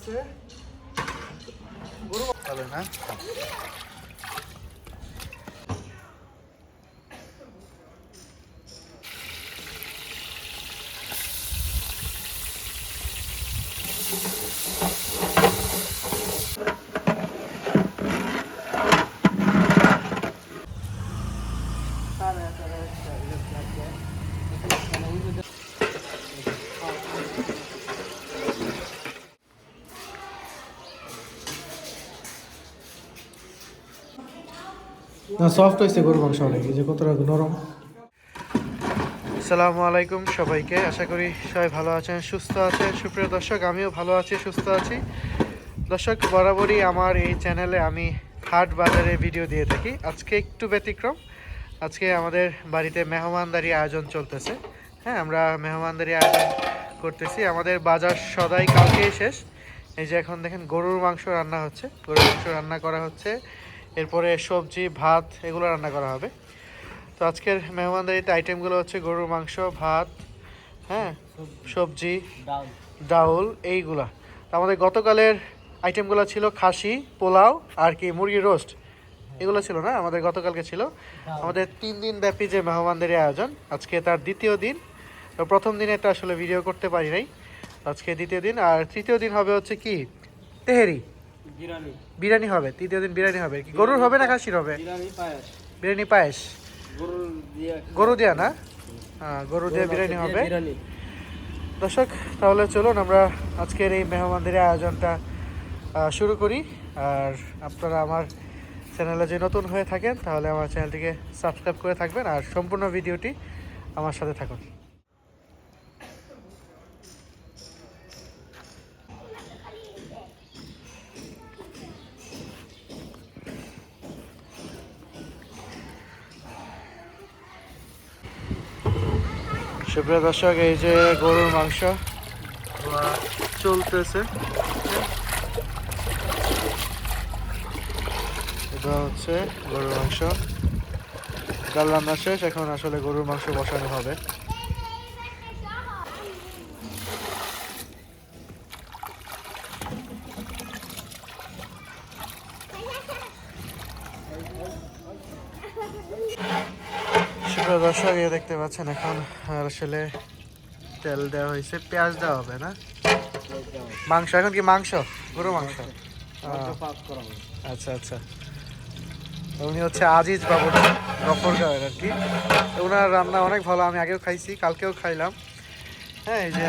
আছে গরু ভালো না না সফট হয়েছে গরু মাংস অনেক যে কতটা নরম। আসসালামু আলাইকুম সবাইকে, আশা করি সবাই ভালো আছেন, সুস্থ আছেন। সুপ্রিয় দর্শক, আমিও ভালো আছি, সুস্থ আছি। দর্শক, বরাবরই আমার এই চ্যানেলে আমি হাট বাজারে ভিডিও দিয়ে থাকি। আজকে একটু ব্যতিক্রম। আজকে আমাদের বাড়িতে মেহমানদারি আয়োজন চলতেছে। হ্যাঁ আমরা মেহমানদারি আয়োজন করতেছি। আমাদের বাজার সদাই কালকেই শেষ। এই যে এখন দেখেন গরুর মাংস রান্না হচ্ছে। গরুর মাংস রান্না করা হচ্ছে। এরপরে সবজি ভাত এগুলো রান্না করা হবে। তো আজকের মেহমানদারিতে আইটেমগুলো হচ্ছে গরুর মাংস ভাত হ্যাঁ সবজি ডাউল এইগুলা। তো আমাদের গতকালের আইটেমগুলো ছিল খাসি পোলাও আর কি মুরগির রোস্ট এগুলো ছিল না? আমাদের গতকালকে ছিল। আমাদের তিন দিন ব্যাপী যে মেহমানদারি আয়োজন আজকে তার দ্বিতীয় দিন। তো প্রথম দিনে তো আসলে ভিডিও করতে পারি নাই। আজকে দ্বিতীয় দিন। আর তৃতীয় দিন হবে হচ্ছে কি? তেহেরি। বিরিয়ানি। হবে তৃতীয় দিন বিরিয়ানি হবে। কি গরুর হবে না খাসির হবে? বিরিয়ানি পায়েস। গরু দেয়া না? হ্যাঁ গরু দিয়ে বিরিয়ানি হবে। দর্শক তাহলে চলুন আমরা আজকের এই মেহমানদের আয়োজনটা শুরু করি। আর আপনারা আমার চ্যানেলে যে নতুন হয়ে থাকেন তাহলে আমার চ্যানেলটিকে সাবস্ক্রাইব করে থাকবেন আর সম্পূর্ণ ভিডিওটি আমার সাথে থাকুন। সুপ্রিয় দর্শক, এই যে গরুর মাংস চলতেছে। এটা হচ্ছে গরুর মাংস। ডাল রান্না শেষ, এখন আসলে গরুর মাংস বসানো হবে। দেখতে পাচ্ছেন এখন। আসলে তেল দেওয়া হয়েছে পেঁয়াজ দেওয়া হবে না? মাংস এখন কি মাংস? গরু মাংস? আচ্ছা আচ্ছা। উনি হচ্ছে আজিজ বাবু গফর গায়ের আর কি। ওনার রান্না অনেক ভালো আমি আগেও খাইছি কালকেও খাইলাম। হ্যাঁ এই যে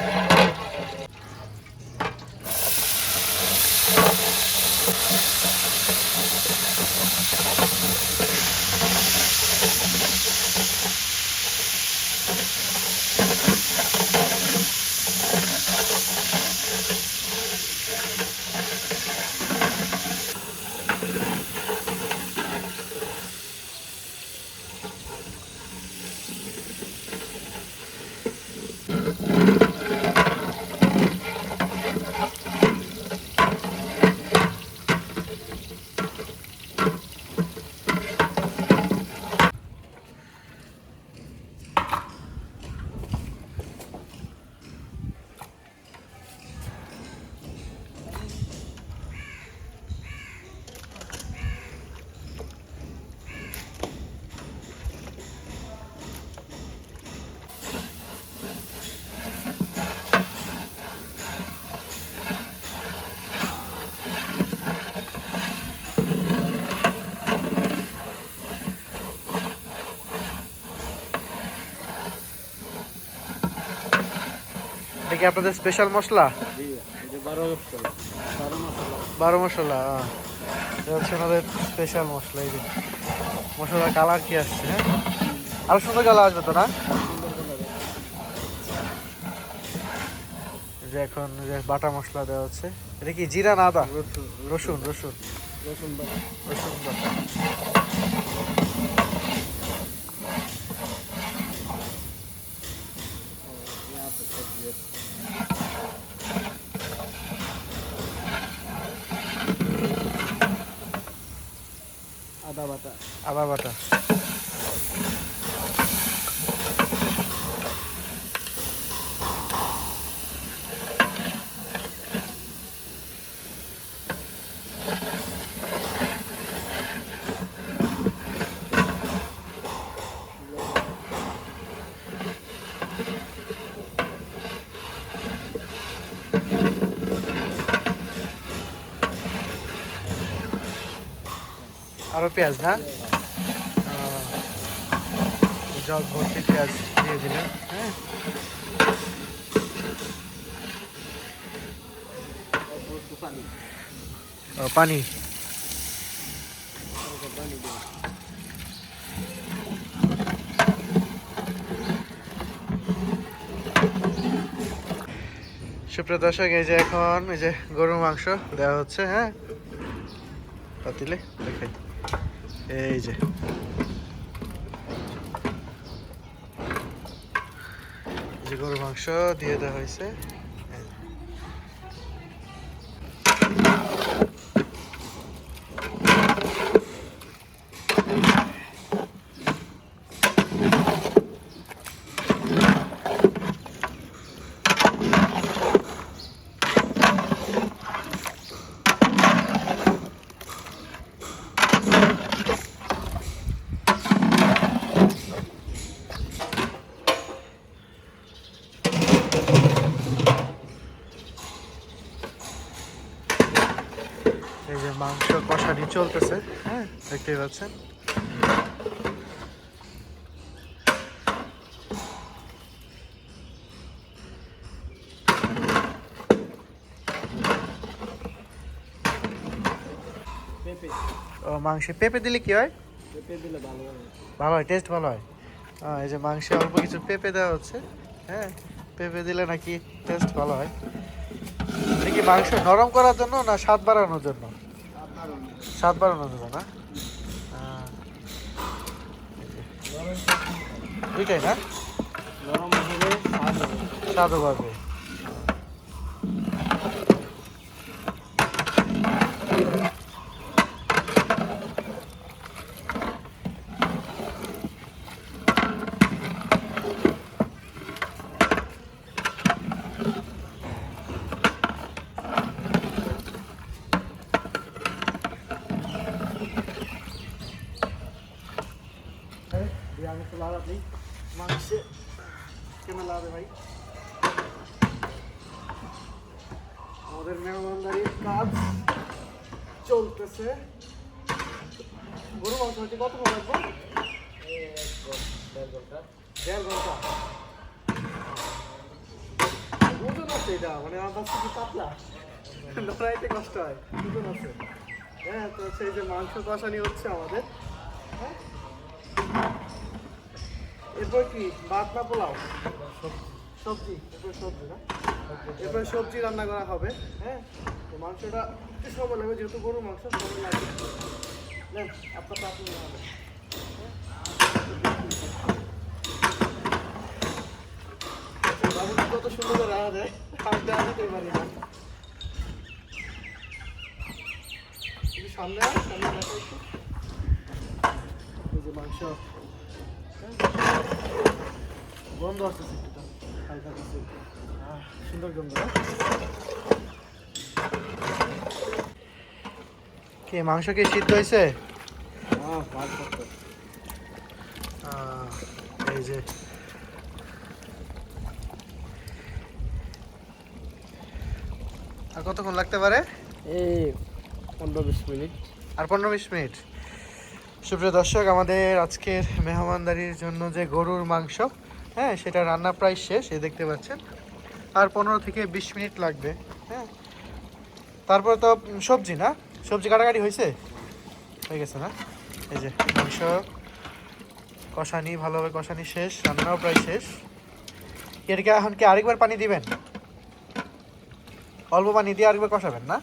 কি আপনাদের স্পেশাল মশলা? বারো মশলা। এটা হচ্ছে ওনাদের স্পেশাল মশলা এই যে। মশলার কালার কি আসছে হ্যাঁ? আরও সুন্দর কালার আসবে তো না? যে এখন যে বাটা মশলা দেওয়া হচ্ছে। এটা কি জিরা না আদা? রসুন। রসুন রসুন। রসুন বাটা। আরও পেঁয়াজ না জল, ভর্তি পেঁয়াজ দিয়ে দিলেন হ্যাঁ? পানি। সুপ্রিয় দর্শক, এই যে এখন এই যে গরুর মাংস দেওয়া হচ্ছে হ্যাঁ? পাতিলে, দেখাই। এই যে। গরুর মাংস দিয়ে দেওয়া হয়েছে এই যে। এই যে মাংস কষানি চলতেছে হ্যাঁ দেখতেই পাচ্ছেন পেঁপে। ও মাংসে পেঁপে দিলে কি হয়? পেঁপে দিলে ভালো হয়। টেস্ট ভালো হয়। হ্যাঁ এই যে মাংসে অল্প কিছু পেঁপে দেওয়া হচ্ছে হ্যাঁ? পেঁপে দিলে নাকি টেস্ট ভালো হয়। এটা কি মাংস নরম করার জন্য না স্বাদ বাড়ানোর জন্য। স্বাদ বাড়ানোর জন্য না? দুইটাই না গরম হবে স্বাদ স্বাদও বাড়বে আমি তো লাগাত নেই মাংসে কেন লাগাবে ভাই আমাদের মেহমানদারির কাজ চলতেছে গরু মাংস কত লাগবে দেড় ঘণ্টা। দেড় ঘণ্টা। ওজন আছে এটা মানে আমার কি পাতলা? লড়াইতে কষ্ট হয় ওজন আছে। হ্যাঁ তো এই যে মাংস কষানি হচ্ছে আমাদের। হ্যাঁ এরপর কি? ভাত না পোলাও? সবজি, এরপর সবজি না? এরপর সবজি রান্না করা হবে হ্যাঁ? তো মাংসটা একটু সময় লাগবে, যেহেতু গরুর মাংস, সময় লাগবে। কত সুন্দর করে রাখা যায় দেওয়া দিতে পারি না সামনে সামনে দেখা একটু যে মাংস? গন্ধ আসতেছে একটু হালকা কিছু সুন্দর গন্ধ? কি মাংস কি সিদ্ধ হয়েছে হ্যাঁ এই যে। আর কতক্ষণ লাগতে পারে? এই পনেরো বিশ মিনিট। আর পনেরো বিশ মিনিট। সুপ্রিয় দর্শক আমাদের আজকের মেহমানদারির জন্য যে গরুর মাংস হ্যাঁ সেটা রান্না প্রায় শেষ এই দেখতে পাচ্ছেন। আর পনেরো থেকে বিশ মিনিট লাগবে হ্যাঁ। তারপর তো সবজি না? সবজি কাটাকাটি হয়েছে? হয়ে গেছে না? এই যে মাংস, কষানি, ভালোভাবে কষানি শেষ, রান্নাও প্রায় শেষ। এটাকে এখন কি আরেকবার পানি দিবেন? অল্প পানি দিয়ে আরেকবার কষাবেন না?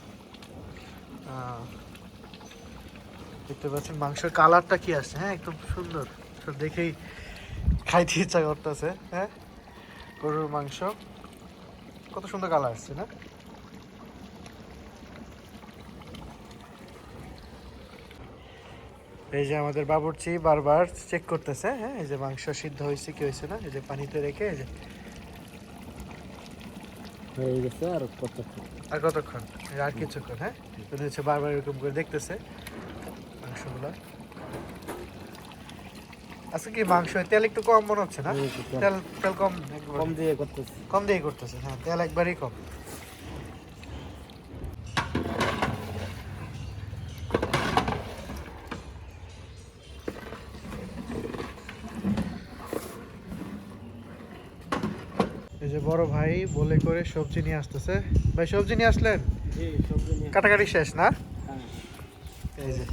দেখতে পাচ্ছেন মাংসের কালারটা কি আসছে হ্যাঁ একদম সুন্দর। তো দেখেই খাইতে ইচ্ছা করতেছে হ্যাঁ? গরুর মাংস। কত সুন্দর কালার আসছে, না? এই যে আমাদের বাবুর্চি বারবার চেক করতেছে হ্যাঁ? এই যে মাংস সিদ্ধ হয়েছে কি হয়েছে না? এই যে পানিতে রেখে এই যে। হয়ে গেছে আর কত আর কতক্ষণ? এই আর কিছুক্ষণ হ্যাঁ? হচ্ছে বারবার এরকম করে দেখতেছে মাংসগুলো। আজকে কি মাংস? তেল একটু কম মনে হচ্ছে না। তেল তেল কম কম দিয়ে করতেছে। কম দিয়ে করতেছে হ্যাঁ তেল একবারই কম। ভাই বলে করে সবজি নিয়ে আসতেছে। ভাই সবজি নিয়ে আসলেন? কাটাকাটি শেষ না? হ্যাঁ। এই যে।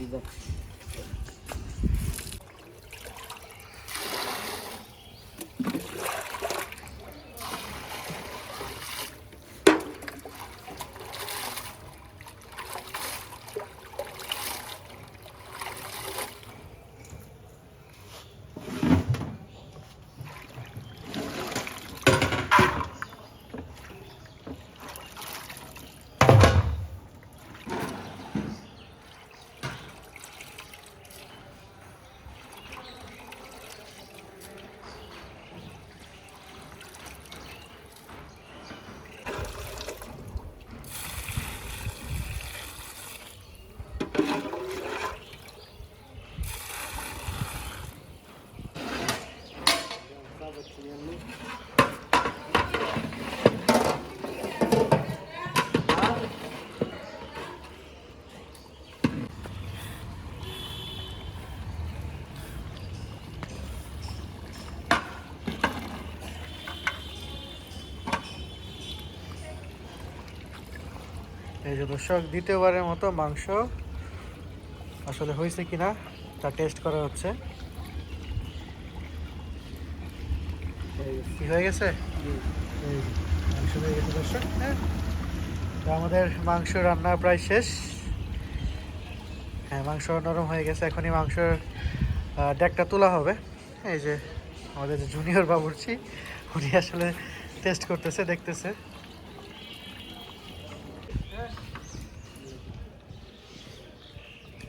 এই যে দর্শক দ্বিতীয়বারের মতো মাংস আসলে হয়েছে কিনা তা টেস্ট করা হচ্ছে। কি হয়ে গেছে? মাংস হয়ে গেছে দর্শক হ্যাঁ। আমাদের মাংস রান্না প্রায় শেষ। হ্যাঁ মাংস নরম হয়ে গেছে এখনই আহ, ডেকটা তোলা হবে। এই যে আমাদের যে জুনিয়র বাবুর্চি উনি আসলে টেস্ট করতেছে দেখতেছে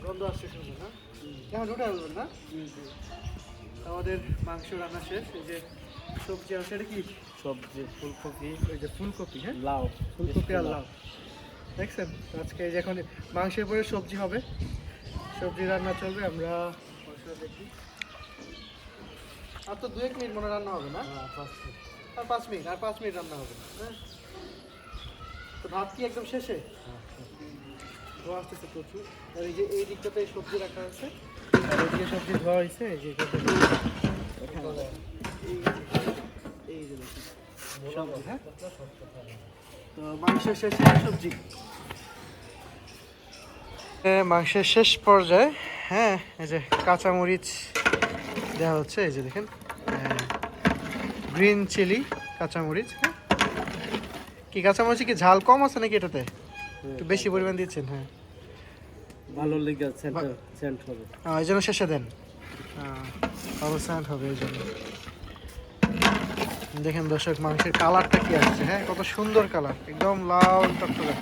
গন্ধ আসছে শুনবেন না এখন ওটা বলবেন না? আমাদের মাংস রান্না শেষ এই যে সবজি আছে এটা কি? সবজি ফুলকপি। ওই যে ফুলকপি হ্যাঁ? লাউ ফুলকপি আর লাউ। দেখছেন? আজকে এই যে এখন মাংসের পরে সবজি হবে। সবজি রান্না চলবে আমরা দেখি। আর তো দু এক মিনিট মনে রান্না হবে না? আর পাঁচ মিনিট আর পাঁচ মিনিট রান্না হবে হ্যাঁ? তো ভাত কি একদম শেষে? ধোয়া আসতেছে প্রচুর। আর এই যে এই দিকটাতে সবজি রাখা আছে। হ্যাঁ? তো মাংসের শেষে সবজি। মাংসের শেষ পর্যায়ে হ্যাঁ এই যে কাঁচামরিচ দেওয়া হচ্ছে, এই যে দেখেন গ্রিন চিলি কাঁচামরিচ হ্যাঁ? কি কাঁচামরিচ কি ঝাল কম আছে নাকি এটাতে? একটু বেশি পরিমাণ দিচ্ছেন হ্যাঁ। ভালো লেগে সেন্ট সেন্ট হবে। এই জন্য শেষে দেন। ভালো স্যান্ড হবে এই জন্য। দেখেন দর্শক মাংসের কালারটা কি আসছে হ্যাঁ? কত সুন্দর কালার একদম লাল টকটকে।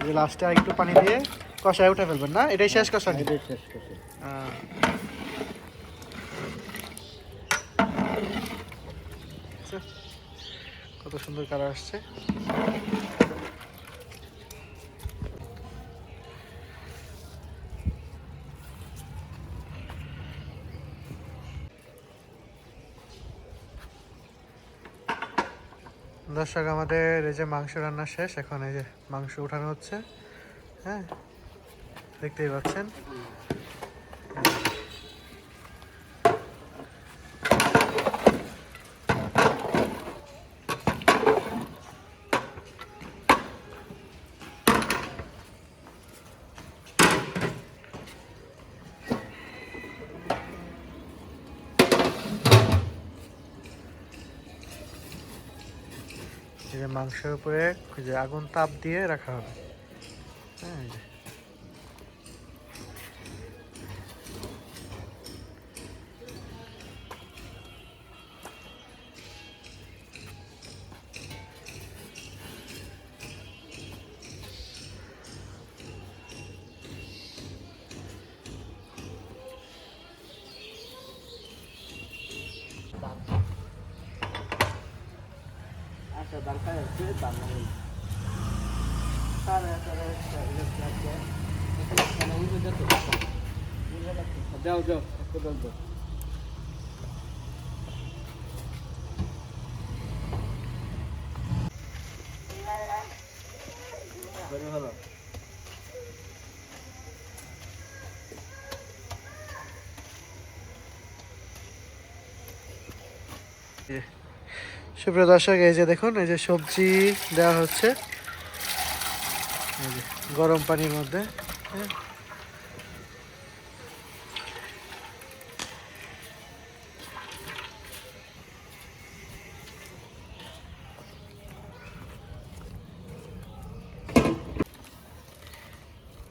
এই যে লাস্টে একটু পানি দিয়ে কষায় উঠে ফেলবেন না? এটাই শেষ কষানি এটাই শেষ আচ্ছা, কত সুন্দর কালার আসছে। দর্শক, আমাদের এই যে মাংস রান্না শেষ, এখন এই যে মাংস উঠানো হচ্ছে। হ্যাঁ দেখতেই পাচ্ছেন। মাংসের উপরে যে আগুন তাপ দিয়ে রাখা হবে। যাও যাও দাও ভালো সুপ্রিয় দর্শক এই যে দেখুন এই যে সবজি দেওয়া হচ্ছে। গরম পানির মধ্যে হ্যাঁ।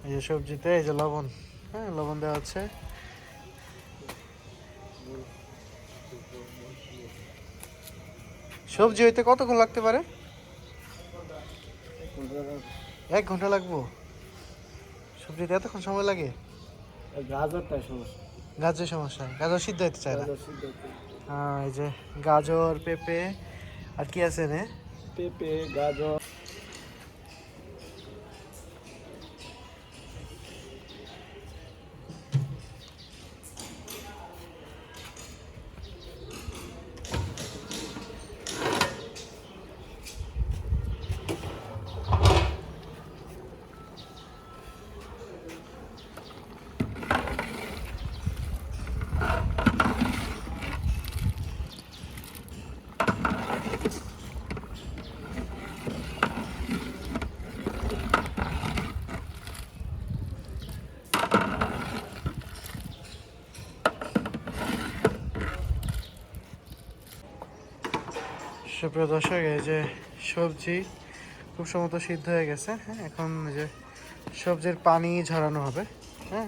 এই যে সবজিতে, এই যে লবণ হ্যাঁ লবণ দেওয়া হচ্ছে। সবজি হইতে কতক্ষণ লাগতে পারে? এক ঘণ্টা লাগবো? সবজিতে এতক্ষণ সময় লাগে? গাজরটা সমস্যা। গাজর সমস্যা। গাজর সিদ্ধ হতে চায় না? হ্যাঁ এই যে গাজর পেঁপে আর কি আছে রে পেঁপে গাজর। সুপ্রিয় দর্শক এই যে সবজি খুব সম্ভবত সিদ্ধ হয়ে গেছে হ্যাঁ? এখন যে সবজির পানি ঝরানো হবে হ্যাঁ?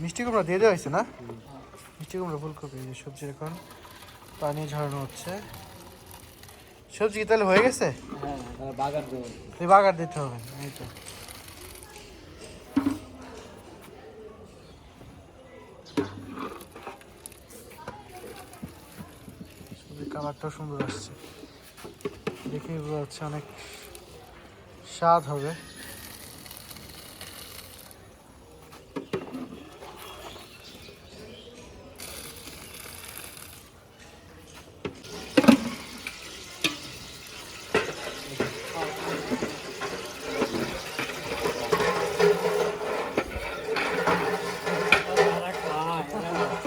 মিষ্টি কুমড়া দিয়ে দেওয়া হয়েছে না? মিষ্টি কুমড়া ফুলকপি সবজির এখন পানি ঝরানো হচ্ছে। সবজি তাহলে হয়ে গেছে? হ্যাঁ বাগার বাগার দিতে হবে এই তো সবজির কালারটাও সুন্দর আসছে। দেখে বোঝা যাচ্ছে অনেক স্বাদ হবে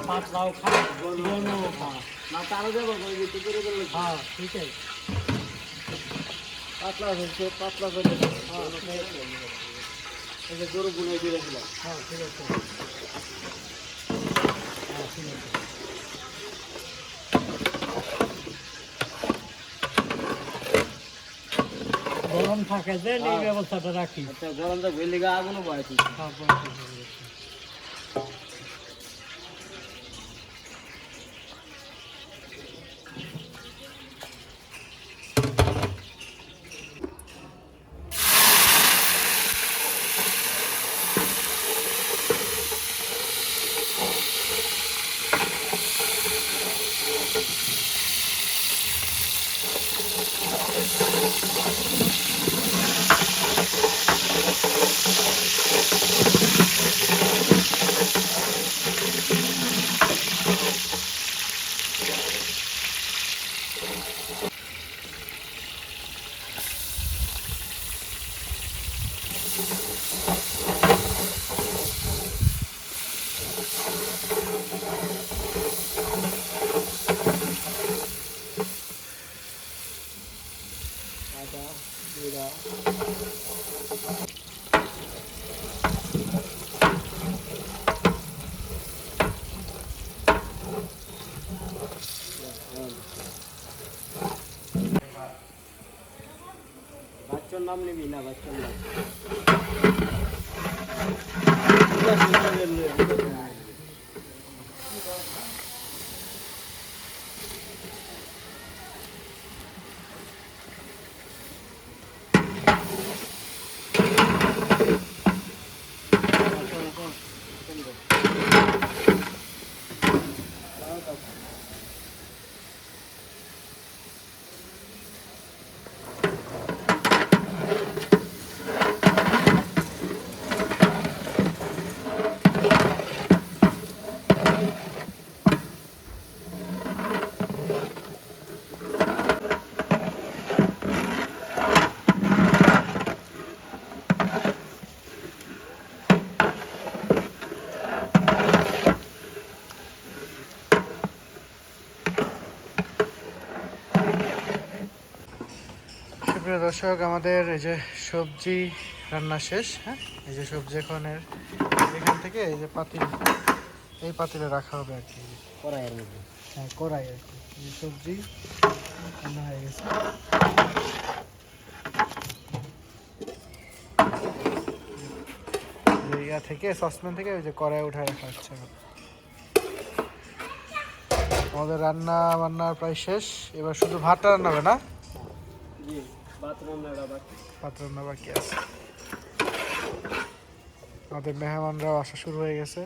পাতলাও খায় গরমও খায় না তারও যাব করে দিতে করে দিলে হ্যাঁ আছে পাতলা হয়েছে। পাতলা করে এই যে গরু বুনাই দিয়ে রাখলাম হ্যাঁ ঠিক আছে। হ্যাঁ ঠিক আছে। গরম থাকে যে এই ব্যবস্থাটা রাখি। আচ্ছা গরমটা ভেলে গা আগুনও বাড়াইছি বাচ্চার मिला बस इलाहाबाद দর্শক আমাদের এই যে সবজি রান্না শেষ হ্যাঁ? এই যে সবজি এখনের এখান থেকে এই যে পাতিল এই পাতিলে রাখা হবে আর কি। কড়াইয়ের মধ্যে। হ্যাঁ কড়াই আর কি। এই সবজি রান্না হয়ে গেছে। ইয়া থেকে সসপ্যান থেকে ওই যে কড়াই উঠায় রাখা হচ্ছে আমাদের রান্না বান্না প্রায় শেষ। এবার শুধু ভাতটা রান্না হবে না? ভাত রান্না বাকি। আমাদের মেহমানরাও আসা শুরু হয়ে গেছে।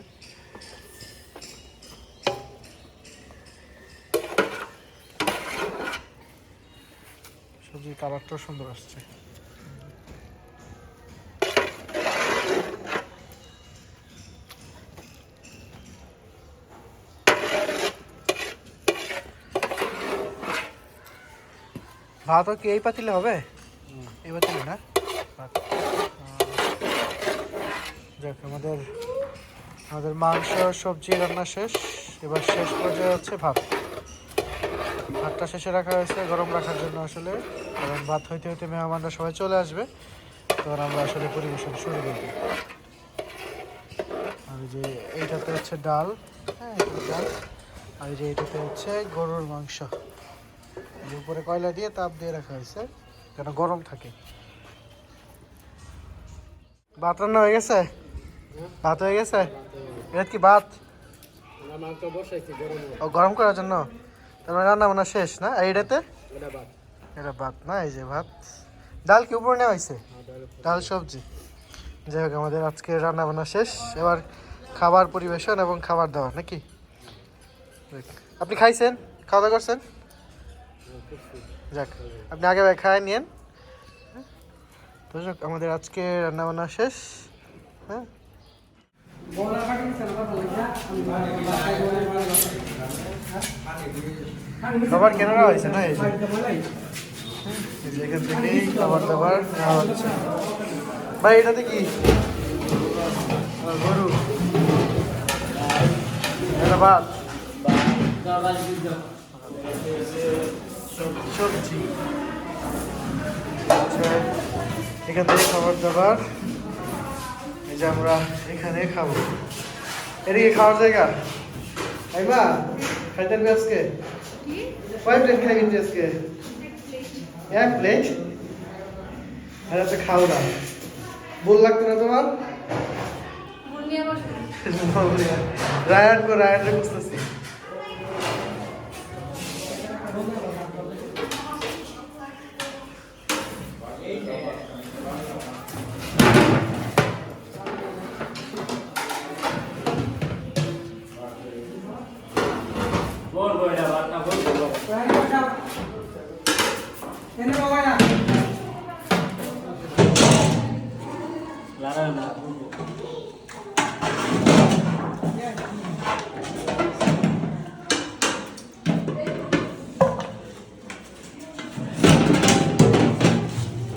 সবজির কালারটাও সুন্দর আসছে। ভাতও কি এই পাতিলে হবে? এই পাতিলে না যাক, আমাদের আমাদের মাংস, সবজি রান্না শেষ। এবার শেষ পর্যায়ে হচ্ছে ভাত। ভাতটা শেষে রাখা হয়েছে, গরম রাখার জন্য আসলে। কারণ ভাত হইতে হইতে মেহমানরা সবাই চলে আসবে। তখন আমরা আসলে পরিবেশন শুরু করব। আর যে এইটাতে হচ্ছে ডাল। হ্যাঁ ডাল। আর যে এটাতে হচ্ছে গরুর মাংস। উপরে কয়লা দিয়ে তাপ দিয়ে রাখা হয়েছে। যেন গরম থাকে? ভাত রান্না হয়ে গেছে? ভাত হয়ে গেছে? এটা কি ভাত? ও গরম করার জন্য? তার মানে রান্না বান্না শেষ না? আর এটাতে? এটা ভাত। না? এই যে ভাত। ডাল কি উপরে নেওয়া হয়েছে? ডাল সবজি। যাই হোক আমাদের আজকে রান্না বান্না শেষ। এবার খাবার পরিবেশন এবং খাবার দাবার নাকি? আপনি খাইছেন? খাওয়া দাওয়া করছেন? যাক, আপনি আগে খায় নিয়েন। তো আমাদের আজকে রান্না বান্না শেষ হ্যাঁ? খাবার কেন হয়েছে না এখান থেকেই খাবার দাবার নেওয়া হচ্ছে। ভাই, এটাতে কি? গরু। ভাত সবজি আচ্ছা এখান থেকে খাবার দাবার। এই যে আমরা এখানে খাব। এটা কি খাওয়ার জায়গা? আইবা খাইতে পারবি আজকে? কয় প্লেট খাই কিন্তু আজকে? এক প্লেট আর একটা খাও না। বল লাগতো না তোমার? রায়ান কো রায়ান রে বুঝতেছি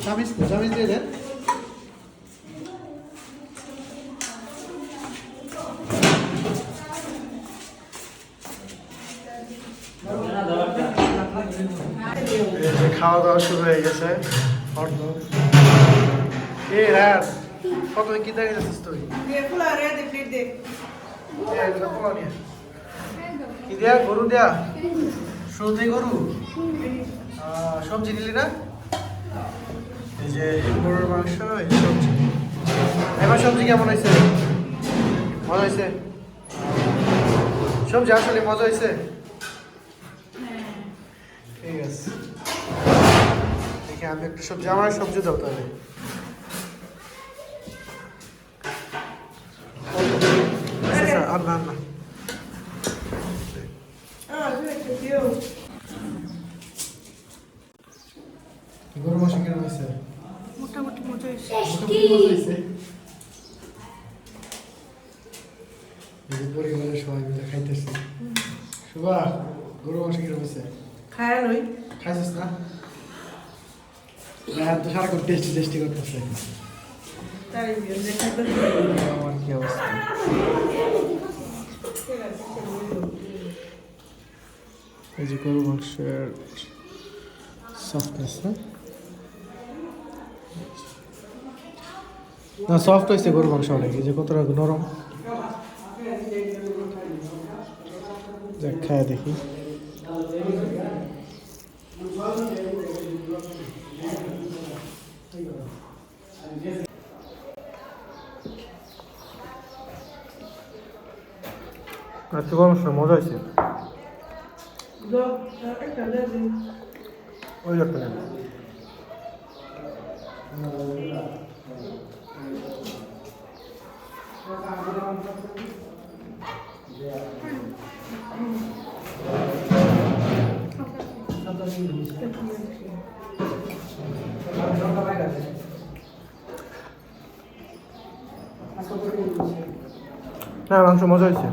চামিচ তো চামিচ দিয়ে দেন এই যে খাওয়া দাওয়া শুরু হয়ে গেছে। অর্ধ এ রাত। কত কি দেখে তুই কি দেয়া? গরু দেয়া? শুরুতেই গরু? সবজি দিলি না? এই যে গরুর মাংস সবজি। এবার সবজি কেমন হয়েছে? মজা হয়েছে? সবজি আসলে মজা হয়েছে? হ্যাঁ। ঠিক আছে। দেখি আমি একটু সব আমার সবজি দাও তাহলে। আচ্ছা, আচ্ছা, আর হয়েছে? মোটামুটি সবাই মিলে খাইতেছে। শুভা গরু মাসে হয়েছে? না? তো সারাক্ষণ টেস্টি টেস্টি করতেছে। অবস্থা? এই যে গরু মাংসের সফটনেস না না সফট হয়েছে গরু মাংস অনেক। এই যে কতটা নরম। দেখ খায় দেখি। আজকে গরম মজা হয়েছে। ওই না মাংস মজা হয়েছে